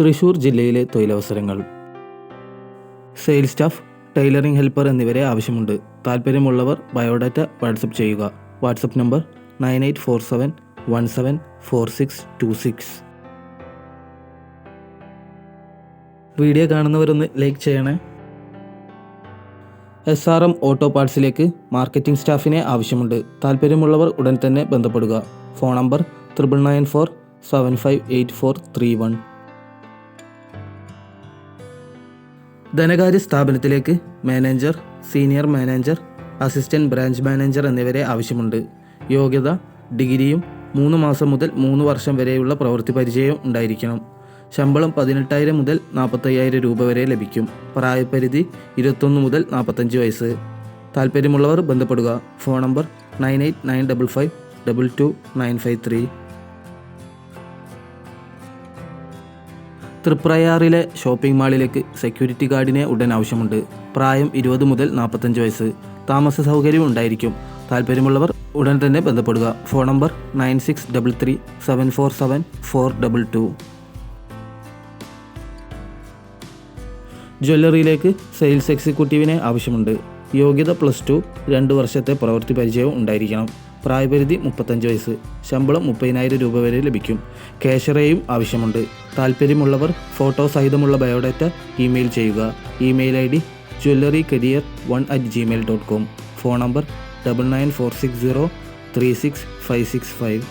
തൃശൂർ ജില്ലയിലെ തൊഴിലവസരങ്ങൾ. Sales staff tailoring helper എന്നിവരെ ആവശ്യമുണ്ട്. താല്പര്യമുള്ളവർ ബയോഡാറ്റ വാട്സപ്പ് ചെയ്യുക. WhatsApp number nine eight four seven one seven four six two six. Video കാണുന്നവരൊന്ന് like ചെയ്യണേ. എസ് ആർ എം ഓട്ടോ പാർട്സിലേക്ക് മാർക്കറ്റിംഗ് സ്റ്റാഫിനെ ആവശ്യമുണ്ട്. താല്പര്യമുള്ളവർ ഉടൻ തന്നെ ബന്ധപ്പെടുക. Phone number triple nine four seven five eight four three one. ധനകാര്യ സ്ഥാപനത്തിലേക്ക് manager senior manager assistant branch manager എന്നിവരെ ആവശ്യമുണ്ട്. യോഗ്യത ഡിഗ്രിയും മൂന്ന് മാസം മുതൽ മൂന്ന് വർഷം വരെയുള്ള പ്രവൃത്തി പരിചയം ഉണ്ടായിരിക്കണം. ശമ്പളം പതിനെട്ടായിരം മുതൽ നാൽപ്പത്തയ്യായിരം രൂപ വരെ ലഭിക്കും. പ്രായപരിധി ഇരുപത്തൊന്ന് മുതൽ നാൽപ്പത്തഞ്ച് വയസ്സ്. താല്പര്യമുള്ളവർ ബന്ധപ്പെടുക. Phone number nine eight nine double five double two nine five three. തൃപ്രയാറിലെ shopping മാളിലേക്ക് സെക്യൂരിറ്റി ഗാർഡിനെ ഉടൻ ആവശ്യമുണ്ട്. പ്രായം ഇരുപത് മുതൽ നാൽപ്പത്തഞ്ച് വയസ്സ്. താമസ സൗകര്യം ഉണ്ടായിരിക്കും. താല്പര്യമുള്ളവർ ഉടൻ തന്നെ ബന്ധപ്പെടുക. Phone number nine six double three seven four seven four double two. ജ്വല്ലറിയിലേക്ക് sales എക്സിക്യൂട്ടീവിനെ ആവശ്യമുണ്ട്. യോഗ്യത പ്ലസ് ടു രണ്ട് വർഷത്തെ പ്രവൃത്തി പരിചയവും ഉണ്ടായിരിക്കണം. പ്രായപരിധി മുപ്പത്തഞ്ച് വയസ്സ് ശമ്പളം മുപ്പതിനായിരം രൂപ വരെ ലഭിക്കും. ക്യാഷറേയും ആവശ്യമുണ്ട്. താല്പര്യമുള്ളവർ ഫോട്ടോ സഹിതമുള്ള ബയോഡാറ്റ ഇമെയിൽ ചെയ്യുക. Email I D jewellery career one at Gmail dot com phone number double nine four six zero three six five six five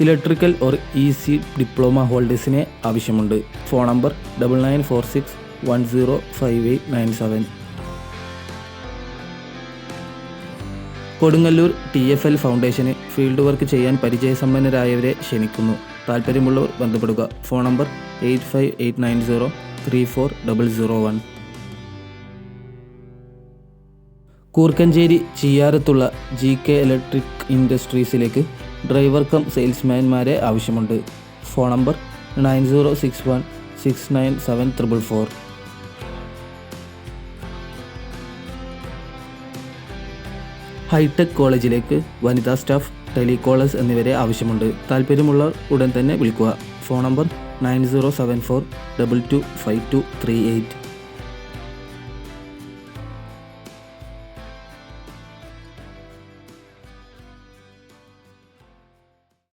electrical or E C diploma ഹോൾഡേഴ്സിനെ ആവശ്യമുണ്ട്. Phone number double nine four six one zero five eight nine seven Kodungallur T F L ഫൗണ്ടേഷന് field work ചെയ്യാൻ പരിചയസമ്പന്നരായവരെ ക്ഷണിക്കുന്നു. താല്പര്യമുള്ളവർ ബന്ധപ്പെടുക. Phone number eight five eight nine zero three four double zero one. Koorkkenchery ചിയാരത്തുള്ള G K electric ഇൻഡസ്ട്രീസിലേക്ക് driver cum സെയിൽസ്മാൻമാരെ ആവശ്യമുണ്ട്. Phone number nine zero six one six nine seven triple four. Hi tech കോളേജിലേക്ക് വനിതാ staff telecallers എന്നിവരെ ആവശ്യമുണ്ട്. താല്പര്യമുള്ളവർ ഉടൻ തന്നെ വിളിക്കുക. Phone number nine zero seven four double two five two three eight.